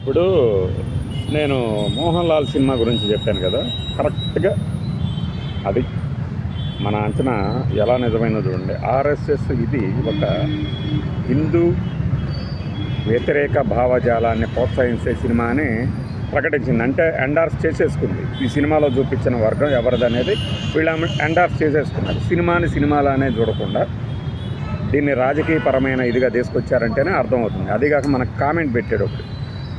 ఇప్పుడు నేను మోహన్ లాల్ సినిమా గురించి చెప్పాను కదా కరెక్ట్గా అది మన అంచనా ఎలా నిజమైనది చూడండి. ఆర్ఎస్ఎస్ ఇది ఒక హిందూ వ్యతిరేక భావజాలాన్ని ప్రోత్సహించే సినిమాని ప్రకటించింది. అంటే ఎండార్స్ చేసేసుకుంది. ఈ సినిమాలో చూపించిన వర్గం ఎవరిదనేది వీళ్ళ ఎండార్స్ చేసేసుకున్నారు. సినిమాని సినిమాలానే చూడకుండా దీన్ని రాజకీయపరమైన ఇదిగా తీసుకొచ్చారంటేనే అర్థమవుతుంది. అదిగాక మనకు కామెంట్ పెట్టాడు ఒకటి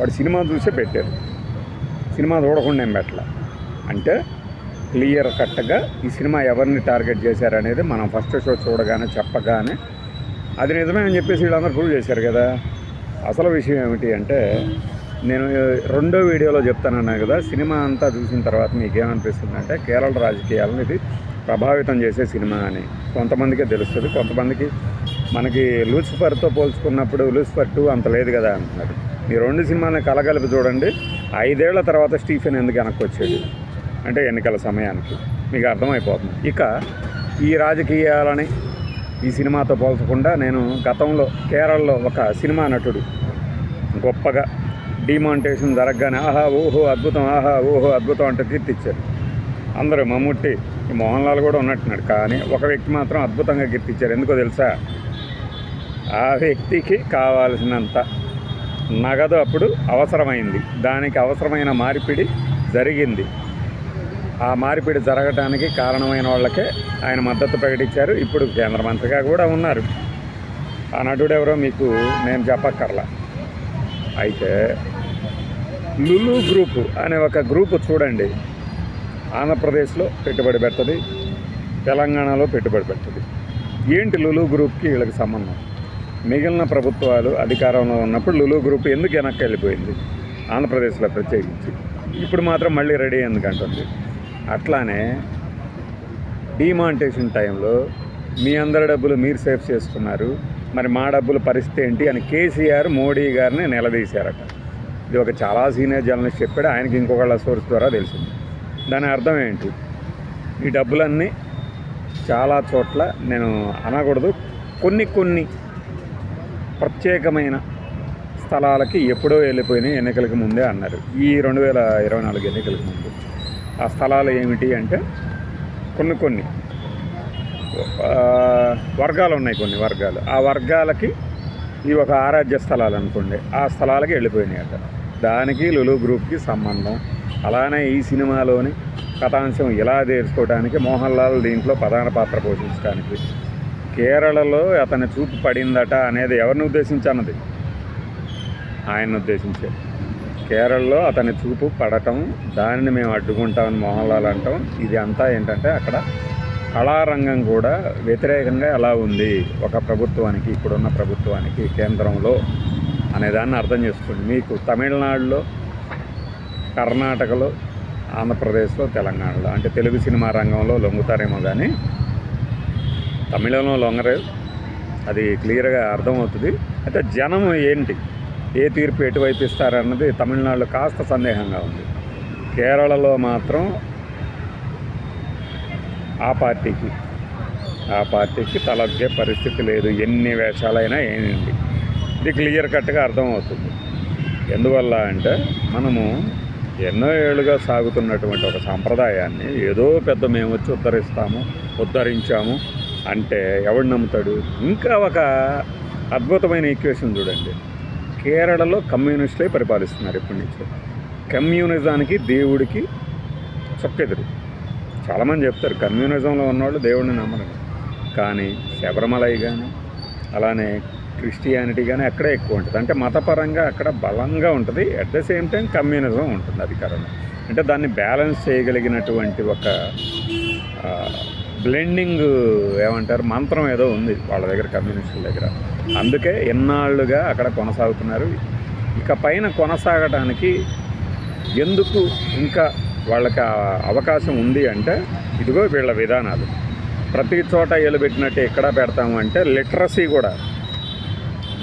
వాడు సినిమా చూసే పెట్టారు. సినిమా చూడకుండా ఏం పెట్టలే. అంటే క్లియర్ కట్గా ఈ సినిమా ఎవరిని టార్గెట్ చేశారనేది మనం ఫస్ట్ షో చూడగానే చెప్పగానే అది నిజమే అని చెప్పేసి వీళ్ళందరూ ప్రూవ్ చేశారు కదా. అసలు విషయం ఏమిటి అంటే నేను రెండో వీడియోలో చెప్తానన్నా కదా సినిమా అంతా చూసిన తర్వాత మీకు ఏమనిపిస్తుంది అంటే కేరళ రాజకీయాలను ఇది ప్రభావితం చేసే సినిమా అని. కొంతమందికే తెలుస్తుంది కొంతమందికి మనకి లూసిఫర్తో పోల్చుకున్నప్పుడు లూసిఫర్ టూ అంత లేదు కదా అంటున్నారు. ఈ రెండు సినిమాలను కలగలిపి చూడండి. ఐదేళ్ళ తర్వాత స్టీఫెన్ ఎందుకు వెనక్కి వచ్చాడు? అంటే ఎన్నికల సమయానికి. మీకు అర్థమైపోతుంది. ఇక ఈ రాజకీయాలని ఈ సినిమాతో పోల్చకుండా నేను గతంలో కేరళలో ఒక సినిమా నటుడు గొప్పగా డిమాంటేషన్ జరగగానే ఆహా ఓహో అద్భుతం ఆహా ఓహో అద్భుతం అంటే కీర్తిచ్చారు. అందరూ మమ్ముట్టి మోహన్ లాల్ కూడా ఉన్నట్టున్నాడు. కానీ ఒక వ్యక్తి మాత్రం అద్భుతంగా కీర్తిచ్చారు. ఎందుకో తెలుసా? ఆ వ్యక్తికి కావాల్సినంత నగదు అప్పుడు అవసరమైంది. దానికి అవసరమైన మార్పిడి జరిగింది. ఆ మార్పిడి జరగటానికి కారణమైన వాళ్ళకే ఆయన మద్దతు ప్రకటించారు. ఇప్పుడు కేంద్ర మంత్రిగా కూడా ఉన్నారు. ఆ నటుడు ఎవరో మీకు నేను చెప్పక్కర్లా. అయితే లులు గ్రూపు అనే ఒక గ్రూపు చూడండి. ఆంధ్రప్రదేశ్లో పెట్టుబడి పెడుతుంది. తెలంగాణలో పెట్టుబడి పెడుతుంది. ఏంటి లులు గ్రూప్కి వీళ్ళకి సంబంధం? మిగిలిన ప్రభుత్వాలు అధికారంలో ఉన్నప్పుడు లులు గ్రూప్ ఎందుకు వెనక్కి వెళ్ళిపోయింది ఆంధ్రప్రదేశ్లో ప్రత్యేకించి. ఇప్పుడు మాత్రం మళ్ళీ రెడీ ఎందుకంటుంది? అట్లానే డిమాంటేషన్ టైంలో మీ అందరి డబ్బులు మీరు సేవ్ చేసుకున్నారు. మరి మా డబ్బుల పరిస్థితి ఏంటి అని కేసీఆర్ మోడీ గారిని నిలదీశారట. ఇది ఒక చాలా సీనియర్ జర్నలిస్ట్ చెప్పాడు. ఆయనకి ఇంకొకళ్ళ సోర్స్ ద్వారా తెలిసింది. దాని అర్థం ఏంటి? ఈ డబ్బులన్నీ చాలా చోట్ల నేను అనకూడదు. కొన్ని కొన్ని ప్రత్యేకమైన స్థలాలకి ఎప్పుడో వెళ్ళిపోయినాయి ఎన్నికలకు ముందే అన్నారు. ఈ రెండు వేల ఇరవై నాలుగు ఎన్నికలకు ముందు. ఆ స్థలాలు ఏమిటి అంటే కొన్ని కొన్ని. వర్గాలు ఉన్నాయి కొన్ని వర్గాలు. ఆ వర్గాలకి ఈ ఒక ఆరాధ్య స్థలాలు అనుకోండి ఆ స్థలాలకి వెళ్ళిపోయినాయి అట. దానికి లులు గ్రూప్కి సంబంధం. అలానే ఈ సినిమాలోని కథాంశం ఇలా తీర్చుకోవడానికి మోహన్ లాల్ దీంట్లో ప్రధాన పాత్ర పోషించడానికి కేరళలో అతని చూపు పడిందట అనేది ఎవరిని ఉద్దేశించి అన్నది ఆయన్ని ఉద్దేశించే. కేరళలో అతని చూపు పడటం దానిని మేము అడ్డుకుంటామని మోహన్ లాల్ అంటాం. ఇది అంతా ఏంటంటే అక్కడ కళారంగం కూడా వ్యతిరేకంగా ఎలా ఉంది? ఒక ప్రభుత్వానికి ఇప్పుడున్న ప్రభుత్వానికి కేంద్రంలో అనేదాన్ని అర్థం చేసుకోండి. మీకు తమిళనాడులో కర్ణాటకలో ఆంధ్రప్రదేశ్లో తెలంగాణలో అంటే తెలుగు సినిమా రంగంలో లొంగుతారేమో కానీ తమిళంలో లొంగరే. అది క్లియర్గా అర్థమవుతుంది. అయితే జనం ఏంటి? ఏ తీర్పు ఎటువైపు ఇస్తారన్నది తమిళనాడులో కాస్త సందేహంగా ఉంది. కేరళలో మాత్రం ఆ పార్టీకి ఆ పార్టీకి తలగ్గే పరిస్థితి లేదు. ఎన్ని వేషాలైనా ఏంటి ఇది క్లియర్ కట్గా అర్థమవుతుంది. ఎందువల్ల అంటే మనము ఎన్నో ఏళ్ళుగా సాగుతున్నటువంటి ఒక సాంప్రదాయాన్ని ఏదో పెద్ద మేము వచ్చి ఉద్ధరిస్తాము ఉద్ధరించాము అంటే ఎవడు నమ్ముతాడు? ఇంకా ఒక అద్భుతమైన ఈక్వేషన్ చూడండి. కేరళలో కమ్యూనిస్టులే పరిపాలిస్తున్నారు ఇప్పటి నుంచి. కమ్యూనిజానికి దేవుడికి చొక్కెదురు. చాలామంది చెప్తారు కమ్యూనిజంలో ఉన్నవాళ్ళు దేవుడిని నమ్మరు. కానీ శబరిమలై కానీ అలానే క్రిస్టియానిటీ కానీ అక్కడే ఎక్కువ ఉంటుంది. అంటే మతపరంగా అక్కడ బలంగా ఉంటుంది. At the same time communism ఉంటుంది అధికారంలో. అంటే దాన్ని బ్యాలెన్స్ చేయగలిగినటువంటి ఒక బ్లెండింగ్ ఏమంటారు మంత్రం ఏదో ఉంది వాళ్ళ దగ్గర కమ్యూనిస్టుల దగ్గర. అందుకే ఎన్నాళ్ళుగా అక్కడ కొనసాగుతున్నారు. ఇక పైన కొనసాగటానికి ఎందుకు ఇంకా వాళ్ళకి అవకాశం ఉంది అంటే ఇదిగో వీళ్ళ విధానాలు. ప్రతి చోట ఏలు ఎక్కడ పెడతాము అంటే లిటరసీ కూడా.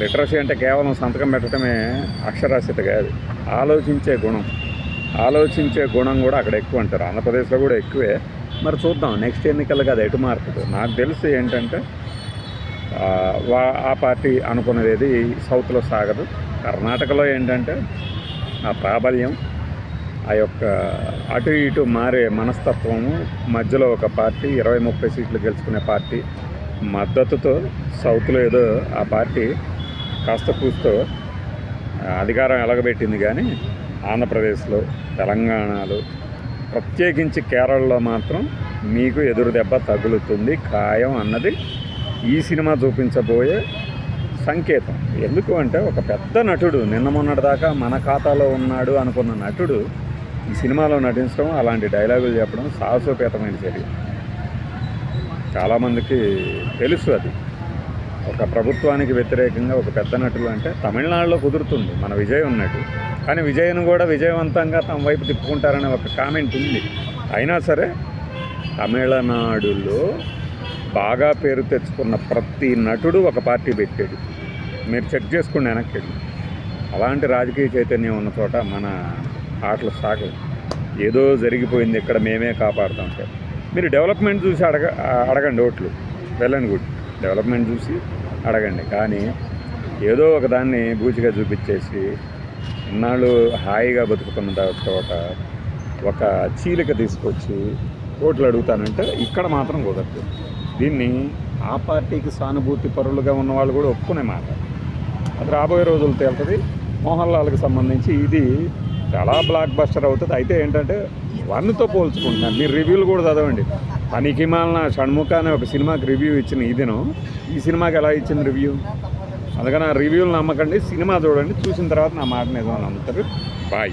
లిటరసీ అంటే కేవలం సంతకం పెట్టడమే అక్షరాస్యత కాదు. ఆలోచించే గుణం. ఆలోచించే గుణం కూడా అక్కడ ఎక్కువ అంటారు. ఆంధ్రప్రదేశ్లో కూడా ఎక్కువే. మరి చూద్దాం. నెక్స్ట్ ఎన్నికలకు అది ఎటు మారుతుంది. నాకు తెలిసి ఏంటంటే వా ఆ పార్టీ అనుకున్నది ఏది సౌత్లో సాగదు. కర్ణాటకలో ఏంటంటే ఆ ప్రాబల్యం ఆ యొక్క అటు ఇటు మారే మనస్తత్వము మధ్యలో ఒక పార్టీ ఇరవై ముప్పై సీట్లు గెలుచుకునే పార్టీ మద్దతుతో సౌత్లో ఏదో ఆ పార్టీ కాస్త కూస్తో అధికారం ఎలగబెట్టింది కానీ ఆంధ్రప్రదేశ్లో తెలంగాణలో ప్రత్యేకించి కేరళలో మాత్రం మీకు ఎదురు దెబ్బ తగులుతుంది ఖాయం అన్నది ఈ సినిమా చూపించబోయే సంకేతం. ఎందుకు అంటే ఒక పెద్ద నటుడు నిన్న మొన్నటిదాకా మన ఖాతాలో ఉన్నాడు అనుకున్న నటుడు ఈ సినిమాలో నటించడం అలాంటి డైలాగులు చెప్పడం సాహసోపేతమైన చర్య. చాలామందికి తెలుసు అది. ఒక ప్రభుత్వానికి వ్యతిరేకంగా ఒక పెద్ద నటులు అంటే తమిళనాడులో కుదురుతుంది. మన విజయ్ ఉన్నట్టు. కానీ విజయ్ను కూడా విజయవంతంగా తమ వైపు తిప్పుకుంటారనే ఒక కామెంట్ ఉంది. అయినా సరే తమిళనాడులో బాగా పేరు తెచ్చుకున్న ప్రతి నటుడు ఒక పార్టీ పెట్టాడు. మీరు చెక్ చేసుకోండి వెనక్కి. అలాంటి రాజకీయ చైతన్యం ఉన్న చోట మన ఆటలు సాగవు. ఏదో జరిగిపోయింది ఇక్కడ మేమే కాపాడుతాం. సార్ మీరు డెవలప్మెంట్ చూసి అడగ అడగండి ఓట్లు. Well and good. డెవలప్మెంట్ చూసి అడగండి. కానీ ఏదో ఒకదాన్ని బూచిగా చూపించేసి ఇన్నాళ్ళు హాయిగా బతుకుతున్న దా- చోట ఒక చీలిక తీసుకొచ్చి ఓట్లు అడుగుతానంటే ఇక్కడ మాత్రం కుదరదు. దీన్ని ఆ పార్టీకి సానుభూతి పరులుగా ఉన్న వాళ్ళు కూడా ఒప్పుకునే మాట. అది రాబోయే రోజులు తేలుతుంది. మోహన్ లాల్కి సంబంధించి ఇది చాలా బ్లాక్ బస్టర్ అవుతుంది. అయితే ఏంటంటే వన్తో పోల్చుకుంటున్నాను. మీరు రివ్యూలు కూడా చదవండి. పనికి మాలిన షణ్ముఖ అనే ఒక సినిమాకి రివ్యూ ఇచ్చిన ఇదిను ఈ సినిమాకి ఎలా ఇచ్చింది రివ్యూ? అందుకని ఆ రివ్యూలు నమ్మకండి సినిమా చూడండి చూసిన తర్వాత నా మాట నిజం నమ్ముతారు. బాయ్.